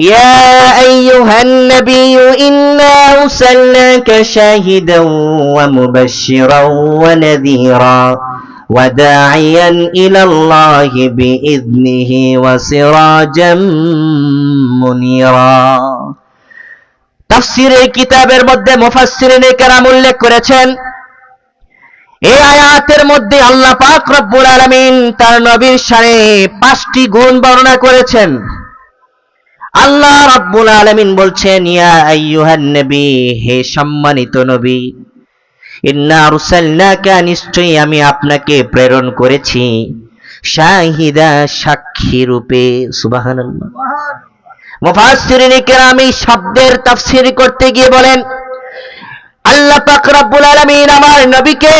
يا أيها النبي إنا أرسلناك شاهدا ومبشرا ونذيرا وداعيا إلى الله بإذنه وسراجا منيرا তাফসিরের কিতাবের মধ্যে মুফাসসিরিন কেরাম উল্লেখ করেছেন এই আয়াতের মধ্যে আল্লাহ পাক রব্বুল আলামিন তার নবীর শানে পাঁচটি গুণ বর্ণনা করেছেন আল্লাহ রাব্বুল আলামিন বলছেন, ইয়া আইয়ুহান নবী, হে সম্মানিত নবী, ইন্না আরসালনাকা, নিশ্চয়ই আমি আপনাকে প্রেরণ করেছি শাহিদা সাক্ষী রূপে। সুবহানাল্লাহ। মুফাসসিরিন কেরাম এই শব্দের তাফসীর করতে গিয়ে বলেন, আল্লাহ পাক রব্বুল আলামিন আমার নবীকে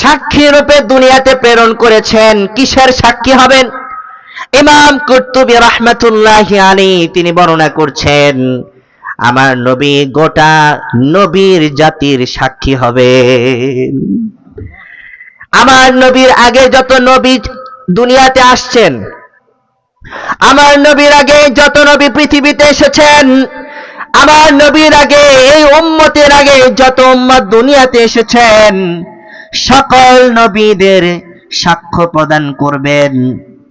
সাক্ষী রূপে দুনিয়াতে প্রেরণ করেছেন। কিসের সাক্ষী হবেন? ইমাম কুর্তুবী রাহমাতুল্লাহ আলী তিনি বর্ণনা করছেন, আমার নবী গোটা নবীর জাতির সাক্ষী হবে। আমার নবীর আগে যত নবী দুনিয়াতে আসছেন, আমার নবীর আগে যত নবী পৃথিবীতে এসেছেন, আমার নবীর আগে, এই উম্মতের আগে যত উম্মত দুনিয়াতে এসেছেন, সকল নবীদের সাক্ষ্য প্রদান করবেন।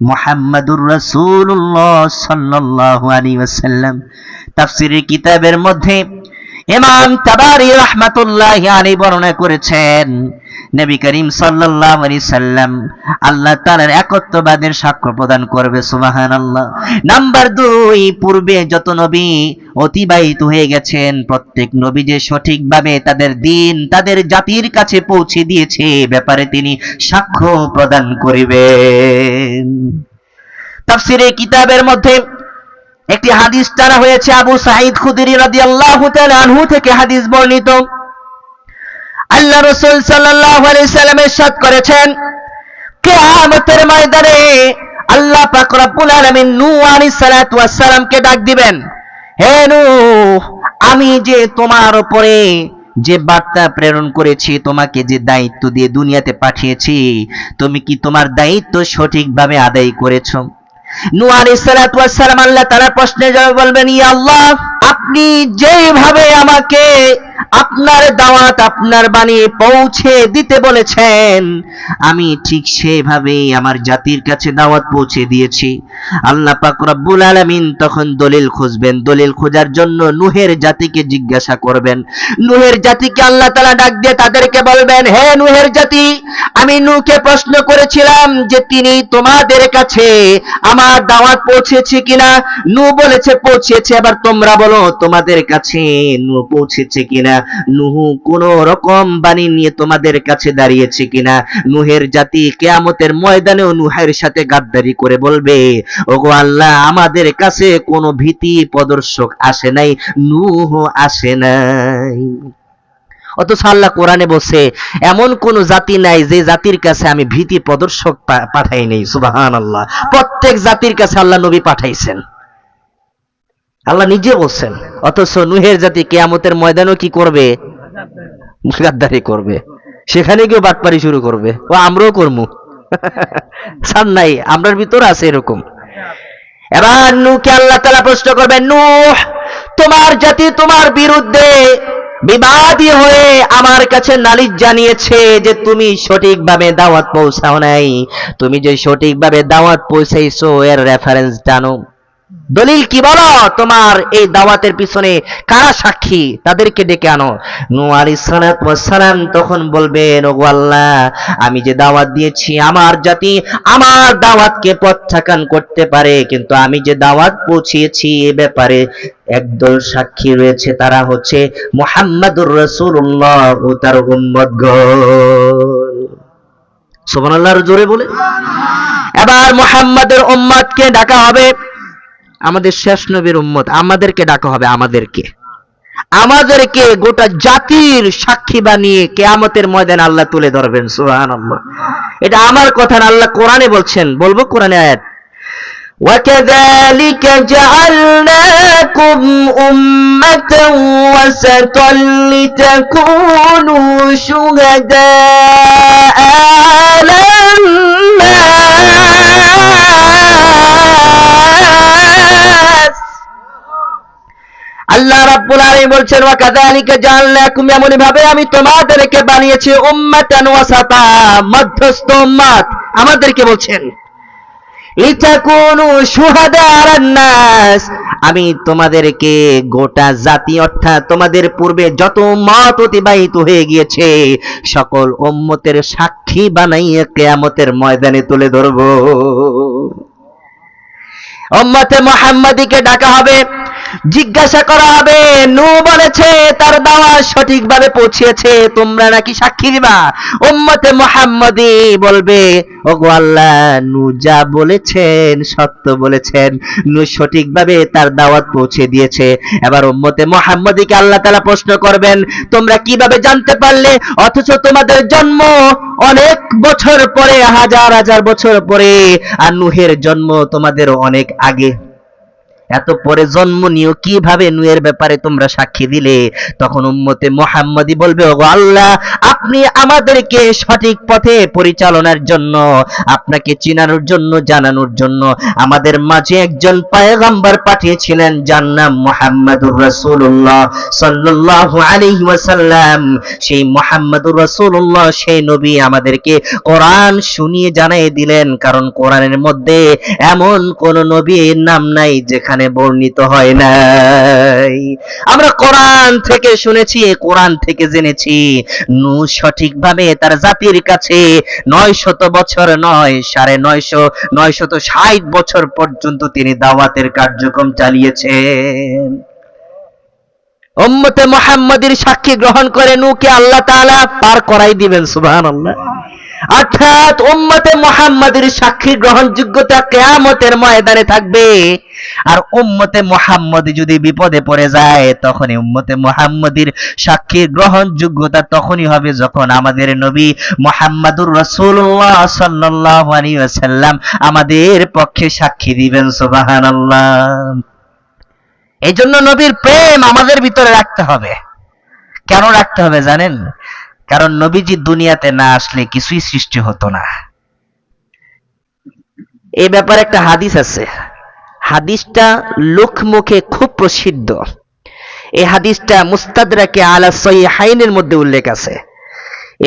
মোহাম্মদুর রসুল্লাহ সাল্লাহ আলী ওয়াসাল্লাম। তাফসিরের কিতাবের মধ্যে ইমাম তাবারি রহমাতুল্লাহ আলী বর্ণনা করেছেন নবী করিম সাল্লাল্লাহু আলাইহি সাল্লাম আল্লাহ তাআলার একত্ববাদের সাক্ষ্য প্রদান করবে, সুবহানাল্লাহ। নাম্বার দুই, পূর্বে যত নবী অতিবাহিত হয়ে গেছেন, প্রত্যেক নবী যে সঠিকভাবে তাদের দিন, তাদের জাতির কাছে পৌঁছে দিয়েছে ব্যাপারে তিনি সাক্ষ্য প্রদান করিবেন। তাফসিরে কিতাবের মধ্যে একটি হাদিস টানা হয়েছে, আবু সাঈদ খুদরি রাদিয়াল্লাহু তাআলা আনহু থেকে হাদিস বর্ণিত। আল্লাহ রাসূল সাল্লাল্লাহু আলাইহি সাল্লাম ইরশাদ করেছেন, কিয়ামতের ময়দানে আল্লাহ পাক আলামিন নূহ আলাইহিস সালাতু ওয়াস সালামকে ডাক দিবেন, হে নূহ, আমি যে তোমার উপরে যে বার্তা প্রেরণ করেছি, তোমাকে যে দায়িত্ব দিয়ে দুনিয়াতে পাঠিয়েছি, তুমি কি তোমার দায়িত্ব সঠিকভাবে আদায় করেছ? নূহ আলাইহিস সালাতু আল্লাহ তাআলার প্রশ্নের জবাবে বলবেন, ইয়া আল্লাহ আপনি যেভাবে আমাকে আপনার দাওয়াত আপনার বাণী পৌঁছে দিতে বলেছেন, আমি ঠিক সেভাবে আমার জাতির কাছে দাওয়াত পৌঁছে দিয়েছি। আল্লাহ পাক রব্বুল আলামিন তখন দলিল খুঁজবেন। দলিল খোঁজার জন্য নুহের জাতিকে জিজ্ঞাসা করবেন। নুহের জাতিকে আল্লাহ তাআলা ডাক দিয়ে তাদেরকে বলবেন, হে নুহের জাতি আমি নূহকে প্রশ্ন করেছিলাম যে তিনি তোমাদের কাছে আমার দাওয়াত পৌঁছেছে কিনা? নূহ বলেছে, পৌঁছেছে। এবার তোমরা বলো, তোমাদের কাছে নূহ পৌঁছেছে কিনা? নূহ কোন রকম বাণী নিয়ে তোমাদের কাছে দাঁড়িয়েছে কিনা? নুহের জাতি কেয়ামতের ময়দানেও নুহের সাথে গাদ্দারি করে বলবে, ওগো আল্লাহ, আমাদের কাছে কোনো ভীতি প্রদর্শক আসে নাই, নুহ আসে নাই। অথচ আল্লাহ কোরআনে বসে এমন কোন জাতি নাই যে জাতির কাছে আমি ভীতি প্রদর্শক পাঠাই নেই। সুবাহান আল্লাহ প্রত্যেক জাতির কাছে আল্লাহ নবী পাঠাইছেন। আল্লাহ নিজে বলছেন, অথচ নুহের জাতি কেয়ামতের ময়দানও কি করবে? গাদ্দারি করবে। সেখানে গিয়ে বাটপারি শুরু করবে। ও আমরাও করব। সার নাই, আমরার ভিতর আছে এরকম। এবার নূহকে আল্লাহ তাআলা প্রশ্ন করবেন, নূহ, তোমার জাতি তোমার বিরুদ্ধে বিবাদী হয়ে আমার কাছে নালিশ জানিয়েছে যে তুমি সঠিকভাবে দাওয়াত পৌঁছাও নাই। তুমি যে সঠিকভাবে দাওয়াত পৌঁছাইছো, এর রেফারেন্স জানো। দলিল কি বলো? তোমার এই দাওয়াতের পিছনে কারা সাক্ষী? তাদেরকে ডেকে আনো। আলাইহিস সালাম তখন বলবেন, ওগো আল্লাহ, আমি যে দাওয়াত দিয়েছি, আমার জাতি আমার দাওয়াতকে প্রত্যাখ্যান করতে পারে, কিন্তু আমি যে দাওয়াত পৌঁছিয়েছি এ ব্যাপারে একদল সাক্ষী রয়েছে, তারা হচ্ছে মুহাম্মাদুর রাসূলুল্লাহ ও তার উম্মতগণ। সুবহানাল্লাহর জোরে বলে। এবার মোহাম্মদের উম্মতকে ডাকা হবে। আমাদের শেষ নবীর উম্মত আমাদেরকে ডাকা হবে আমাদেরকে আমাদেরকে গোটা জাতির সাক্ষী বানিয়ে কেয়ামতের ময়দান আল্লাহ তুলে ধরবেন সুবহানাল্লাহ এটা আমার কথা না আল্লাহ কোরআনে বলছেন বলবো কোরআনে আয়াত وكذلك جعلناكم أمة وسطا لتكونوا شهداء على الناس আল্লাহ রাব্বুল আলামিন বলছেন, ওয়া কাযালিকা জাআলনাকুম এমনি ভাবে আমি তোমাদেরকে বানিয়েছি, উম্মাতান ওয়াসাতা মধ্যস্থ উম্মাত। আমাদেরকে বলছেন শুহাদা নাস আমি তোমাদেরকে গোটা জাতি, অর্থাৎ তোমাদের পূর্বে যত মত অতিবাহিত হয়ে গিয়েছে, সকল উম্মতের সাক্ষী বানাইয়া কেয়ামতের ময়দানে তুলে ধরবো। উম্মতে মোহাম্মদীকে ডাকা হবে জিজ্ঞাসা করা হবে, নু বলেছে, তার দাওয়া সঠিকভাবে পৌঁছেছে, তোমরা নাকি সাক্ষী দিবা? উম্মতে মোহাম্মদী বলবে, ওগো আল্লাহ, নু যা বলেছেন, সত্য বলেছেন, নু সঠিকভাবে তার দাওয়াত পৌঁছে দিয়েছে। এবার উম্মতে মোহাম্মদীকে আল্লাহ তাআলা প্রশ্ন করবেন, তোমরা কীভাবে জানতে পারলে? অথচ তোমাদের জন্ম অনেক বছর পরে, হাজার হাজার বছর পরে, আর নুহের জন্ম তোমাদের অনেক আগে। এত পরে জন্ম নিয়েও কীভাবে নুয়ের ব্যাপারে তোমরা সাক্ষী দিলে? তখন উম্মতে মোহাম্মদী বলবে, ওগো আল্লাহ, আপনি আমাদেরকে সঠিক পথে পরিচালনার জন্য, আপনাকে চিনানোর জন্য, জানানোর জন্য আমাদের মাঝে একজন পায়গাম্বার পাঠিয়েছিলেন, যার নাম মোহাম্মদুর রাসূলুল্লাহ সাল্লাল্লাহু আলাইহি ওয়াসাল্লাম। সেই মোহাম্মদুর রাসূলুল্লাহ, সেই নবী আমাদেরকে কোরআন শুনিয়ে জানাই দিলেন। কারণ কোরআনের মধ্যে এমন কোন নবীর নাম নাই যেখানে বর্ণিত হয় নাই। আমরা কোরআন থেকে শুনেছি, কোরআন থেকে জেনেছি। নূহ সঠিকভাবে তার জাতির কাছে নয় শত বছর নয়, সাড়ে নয়শো নয় শত ষাট বছর পর্যন্ত তিনি দাওয়াতের কার্যক্রম চালিয়েছেন। উম্মতে মোহাম্মদের সাক্ষী গ্রহণ করে নূকে আল্লাহ তাআলা পার করাই দিবেন, সুবহানাল্লাহ। অর্থাৎ উম্মতে মোহাম্মদের সাক্ষী গ্রহণযোগ্যতা কেয়ামতের ময়দানে থাকবে। আর উম্মতে মোহাম্মদ যদি বিপদে পড়ে যায়, তখনই উম্মতে মোহাম্মদের সাক্ষী গ্রহণযোগ্যতা তখনই হবে যখন আমাদের নবী মোহাম্মদুর রাসূলুল্লাহ সাল্লাল্লাহু আলাইহি ওয়াসাল্লাম আমাদের পক্ষে সাক্ষী দিবেন, সুবহানাল্লাহ। এই জন্য নবীর প্রেম আমাদের ভিতরে রাখতে হবে। কেন রাখতে হবে জানেন? কারণ নবীজি দুনিয়াতে না আসলে কিছুই সৃষ্টি হতো না। এ ব্যাপারে একটা হাদিস আছে। হাদিসটা লোকমুখে খুব প্রসিদ্ধ। এই হাদিসটা মুস্তাদরাকে আলা সহিহাইনের মধ্যে উল্লেখ আছে।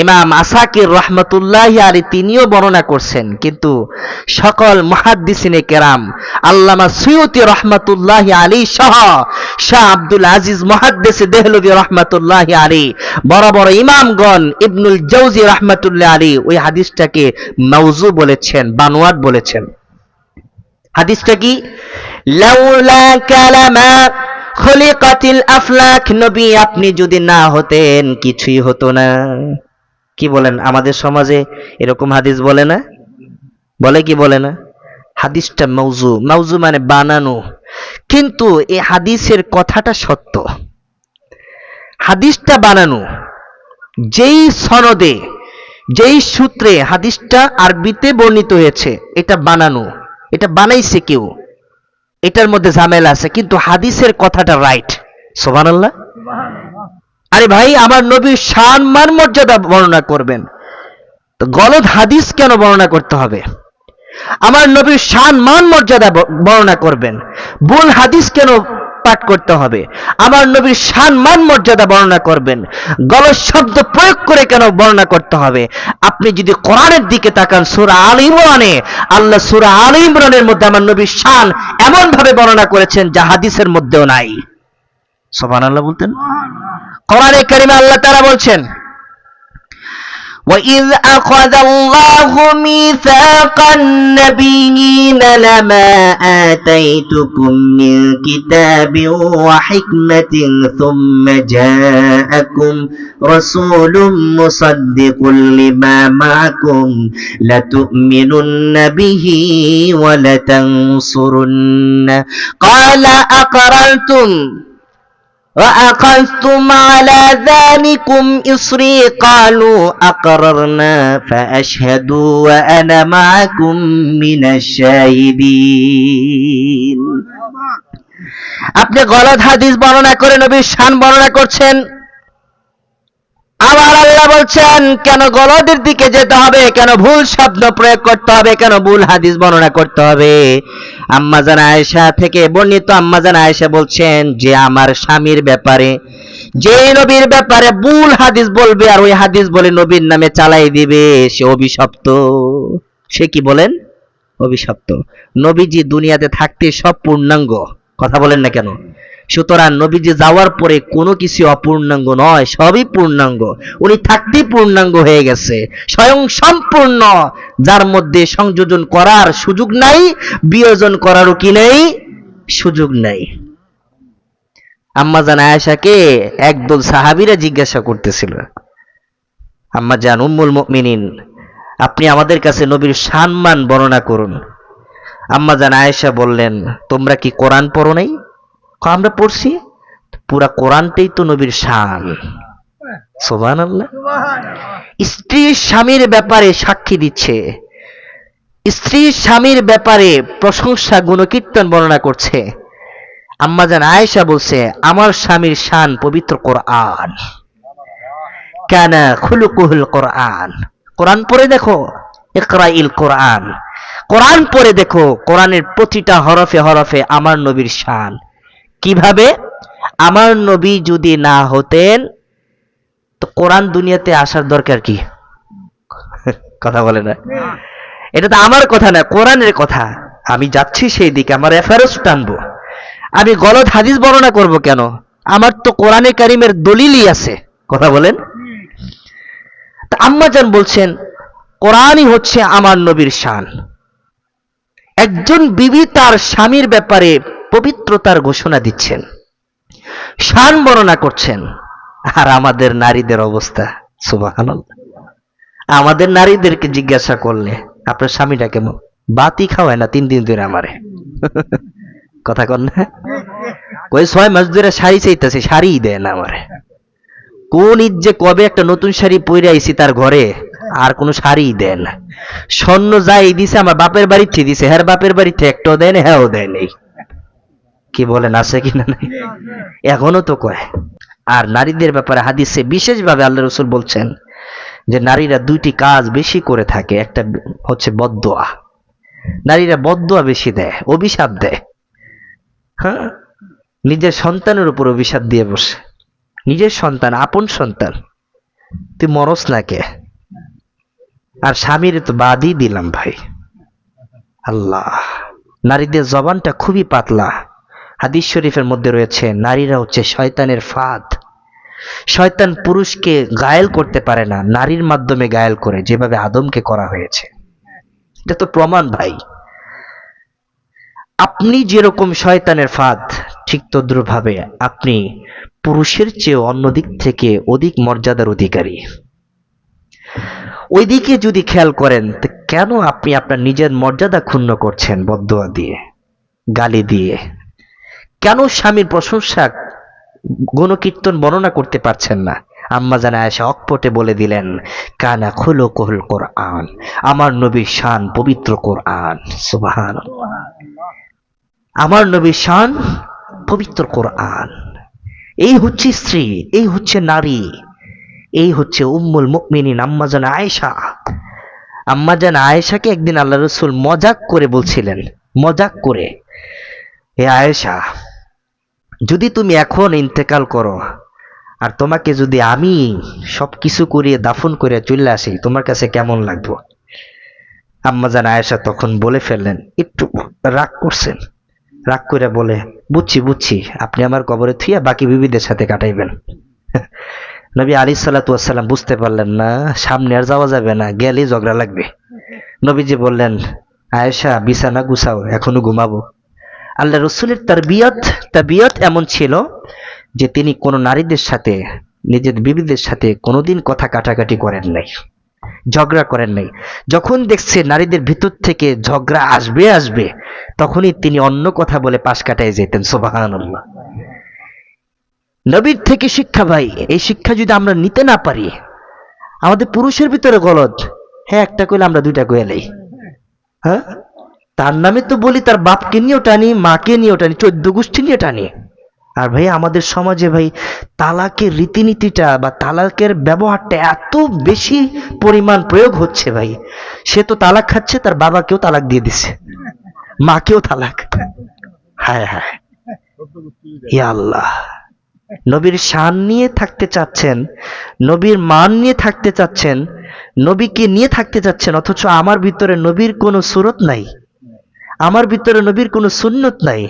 ইমাম আসাকির রহমতুল্লাহ আলী তিনিও বর্ণনা করছেন, কিন্তু সকল মহাদ্দিসিনে কেরাম, আল্লামা সৈয়দি রহমতুল্লাহ আলী সহ শাহ আব্দুল আজিজ মহাদ্দেসে দেহলবি রহমতুল্লাহ আলী, বড় বড় ইমামগণ ইবনুল জৌজি রহমতুল্লাহ আলী ওই হাদিসটাকে মৌজু বলেছেন, বানোয়াট বলেছেন। হাদিসটা কি? লাউলা কালামা খলিকাতিল আফলাক, নবী আপনি যদি না হতেন, কিছুই হতো না। কি বলেন? আমাদের সমাজে এরকম হাদিস বলে না? বলে কি বলে না? হাদিসটা মৌজু। মৌজু মানে বানানো। কিন্তু এই হাদিসের কথাটা সত্য। হাদিসটা বানানো। যেই সনদে, যেই সূত্রে হাদিসটা আরবিতে বর্ণিত হয়েছে, এটা বানানো। এটা বানাইছে কেউ? এটার মধ্যে ঝামেলা আছে, কিন্তু হাদিসের কথাটা রাইট সোবানাল্লাহ আরে ভাই, আমার নবীর শান মান মর্যাদা বর্ণনা করবেন। তো গলদ হাদিস কেন বর্ণনা করতে হবে? আমার নবীর শান মান মর্যাদা বর্ণনা করবেন। ভুল হাদিস কেন পাঠ করতে হবে? আমার নবীর শান মান মর্যাদা বর্ণনা করবেন। গলদ শব্দ প্রয়োগ করে কেন বর্ণনা করতে হবে? আপনি যদি কোরআনের দিকে তাকান, সূরা আল ইমরানে, আল্লাহ সূরা আল ইমরানের মধ্যে আমার নবীর শান এমন ভাবে বর্ণনা করেছেন যা হাদিসের মধ্যেও নাই। সুবহানাল্লাহ বলতেন। কোরআনে কারিমে আল্লাহ তাআলা বলছেন وإذ أخذ الله ميثاق النبيين لما آتيتكم من كتاب وحكمة ثم جاءكم رسول مصدق لما معكم لتؤمنن به ولتنصرن قال أقررتم وأخذتم على ذلكم إصري قالوا أقررنا فأشهدوا وأنا معكم من الشاهدين আপনি গলদ হাদিস বর্ণনা করে নবীর শান বর্ণনা করছেন আবার আল্লাহ বলছেন, কেন গলদের দিকে যেতে হবে, কেন ভুল শব্দ প্রয়োগ করতে হবে, কেন ভুল হাদিস বর্ণনা করতে হবে? আম্মাজান আয়েশা থেকে বর্ণিত আম্মাজান আয়েশা বলছেন যে, আমার স্বামীর ব্যাপারে, যে নবীর ব্যাপারে ভুল হাদিস বলবে আর ওই হাদিস বলে নবীর নামে চালাই দিবে, সে অভিশপ্ত। সে কি বলেন? অভিশপ্ত। নবীজি দুনিয়াতে থাকতে সব পূর্ণাঙ্গ। কথা বলেন না কেন? সুতরাং নবীজি যাওয়ার পরে কোনো কিছু অপূর্ণাঙ্গ নয়, সবই পূর্ণাঙ্গ। উনি থাকতেই পূর্ণাঙ্গ হয়ে গেছে। স্বয়ং সম্পূর্ণ, যার মধ্যে সংযোজন করার সুযোগ নাই, বিয়োজন করারও কি নেই? সুযোগ নাই। আম্মা জান আয়েশাকে একদল সাহাবিরা জিজ্ঞাসা করতেছিল আম্মা জান উম্মুল মুমিনিন, আপনি আমাদের কাছে নবীর সম্মান বর্ণনা করুন। আম্মা জান আয়েশা বললেন, তোমরা কি কোরআন পড়ো নাই? আমরা পড়ছি? পুরা কোরআনটাই তো নবীর শান। সোবান আল্লাহ স্ত্রী স্বামীর ব্যাপারে সাক্ষী দিচ্ছে। স্ত্রী স্বামীর ব্যাপারে প্রশংসা, গুণকীর্তন বর্ণনা করছে। আম্মাজান আয়েশা বলছে, আমার স্বামীর শান পবিত্র কোরআন। কেন খুলুকুহুল কোরআন। কোরআন পড়ে দেখো? ইকরাইল কোরআন। কোরআন পড়ে দেখো? কোরআনের প্রতিটা হরফে হরফে আমার নবীর শান। কীভাবে? আমার নবী যদি না হতেন, তো কোরআন দুনিয়াতে আসার দরকার কি? কথা বলে না। এটা তো আমার কথা না, কোরআনের কথা। আমি যাচ্ছি সেই দিকে, আমার রেফারেন্স টানবো। আমি গলদ হাদিস বর্ণনা করব কেন? আমার তো কোরআনে কারিমের দলিলই আছে। কথা বলেন। তা আম্মাজান বলছেন, কোরআনই হচ্ছে আমার নবীর শান। একজন বিবি তার স্বামীর ব্যাপারে পবিত্রতার ঘোষণা দিচ্ছেন। শান বর্ণনা করছেন। আর আমাদের নারীদের অবস্থা, সুবহানাল্লাহ। আমাদের নারীদেরকে জিজ্ঞাসা করলে, আপনার স্বামীটা কেমন? বাতি খাওয়ায় না তিন দিন ধরে আমারে? কথা কন না? কই ছয় মাস ধরে শাড়ি চাইতেছে, শাড়িই দেয় না আমারে। কোন ঈদ যে কবে একটা নতুন শাড়ি পরে আইছি তার ঘরে, আর কোনো শাড়িই দেয় না। স্বর্ণ যাই দিছে, আমার বাপের বাড়ি থেকে দিছে হ্যার বাপের বাড়ি থেকে একটাও দেয় না হ্যাঁও দেয় নেই। কি বলেন আছে কি না নাই এখনও তো কয়। আর নারীদের ব্যাপারে হাদিসে বিশেষভাবে আল্লাহ রসুল বলছেন যে নারীরা দুইটি কাজ বেশি করে থাকে একটা হচ্ছে বদদোয়া। নারীরা বদদোয়া বেশি দেয় অভিশাপ দেয়। হ্যাঁ? নিজের সন্তানের উপর অভিশাপ দিয়ে বসে। নিজের সন্তান আপন সন্তান। তুই মরস না কে? আর স্বামীর তো বাদই দিলাম ভাই। আল্লাহ। নারীদের জবানটা খুবই পাতলা। হাদিস শরীফের মধ্যে রয়েছে, নারীরা হচ্ছে শয়তানের ফাঁদ। শয়তান পুরুষকে গায়েল করতে পারে না, নারীর মাধ্যমে গায়েল করে, যেভাবে আদমকে করা হয়েছে। এটা তো প্রমাণ ভাই। আপনি যেরকম শয়তানের ফাঁদ, ঠিক তদ্রুপভাবে আপনি পুরুষের চেয়ে অন্য দিক থেকে অধিক মর্যাদার অধিকারী। ওইদিকে যদি খেয়াল করেন কেন আপনি আপনার নিজের মর্যাদা ক্ষুণ্ণ করছেন বদুয়া দিয়ে, গালি দিয়ে? কেন স্বামীর প্রশংসা গুণকীর্তন বর্ণনা করতে পারছেন না? আম্মা জানা এসে অকপটে বলে দিলেন, কানা খুলো কোহল কোরআন, আমার নবীর শান পবিত্র কোরআন। সুবাহান আমার নবীর শান পবিত্র কোরআন। এই হচ্ছে স্ত্রী, এই হচ্ছে নারী, এই হচ্ছে উম্মুল মুকমিনিন আম্মাজান আয়েশা। আম্মাজান আয়েশাকে একদিন আল্লাহ রসুল মজাক করে বলছিলেন, মজাক করে হে আয়েশা যদি তুমি এখন ইন্তেকাল করো, আর তোমাকে যদি আমি সব কিছু করিয়ে দাফন করে চলে আসি, তোমার কাছে কেমন লাগবো? আম্মাজান আয়েশা তখন বলে ফেললেন, একটু রাগ করছেন। রাগ করে বলে, বুঝছি বুঝছি, আপনি আমার কবরে থুইয়া বাকি বিবিদের সাথে কাটাইবেন। নবী আলী সাল্লাতাম বুঝতে পারলেন না, সামনে আর যাওয়া যাবে না গেলে ঝগড়া লাগবে। নবীজি বললেন, আয়েশা, বিছানা গুছাও, এখনও ঘুমাবো। আল্লাহ রসুলের তার বিয়ত এমন ছিল যে তিনি কোনো নারীদের সাথে, নিজের বিবিদের সাথে কোনোদিন কথা কাটাকাটি করেন নাই, ঝগড়া করেন নাই। যখন দেখছে নারীদের ভিতর থেকে ঝগড়া আসবে আসবে, তখনই তিনি অন্য কথা বলে পাশ কাটায় যেতেন সোবাহান নবীর থেকে শিক্ষা ভাই, এই শিক্ষা যদি আমরা নিতে না পারি, আমাদের পুরুষের ভিতরে গলদ হ্যাঁ একটা কইলে আমরা দুইটা কইলেই হ্যাঁ? তার নামে তো বলি, তার বাপকে নিয়েও টানি, মাকে নিয়েও টানি, চোদ্দ গোষ্ঠী নিয়ে টানি। আর ভাই, আমাদের সমাজে ভাই, তালাকের রীতিনীতিটা বা তালাকের ব্যবহারটা এত বেশি পরিমাণ প্রয়োগ হচ্ছে ভাই। সে তো তালাক খাচ্ছে, তার বাবাকেও তালাক দিয়ে দিছে মাকেও তালাক। হ্যাঁ হ্যাঁ। আল্লাহ। নবীর শান নিয়ে থাকতে চাচ্ছেন, নবীর মান নিয়ে থাকতে চাচ্ছেন, নবীকে নিয়ে থাকতে চাচ্ছেন, অথচ আমার ভিতরে নবীর কোনো সুরত নাই। আমার ভিতরে নবীর কোনো সুন্নত নাই,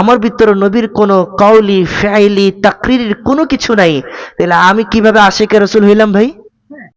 আমার ভিতরে নবীর কোনো কাউলি ফ্যাইলি তাকরির কোনো কিছু নাই। তাহলে আমি কীভাবে আশেখ রসুল হইলাম ভাই?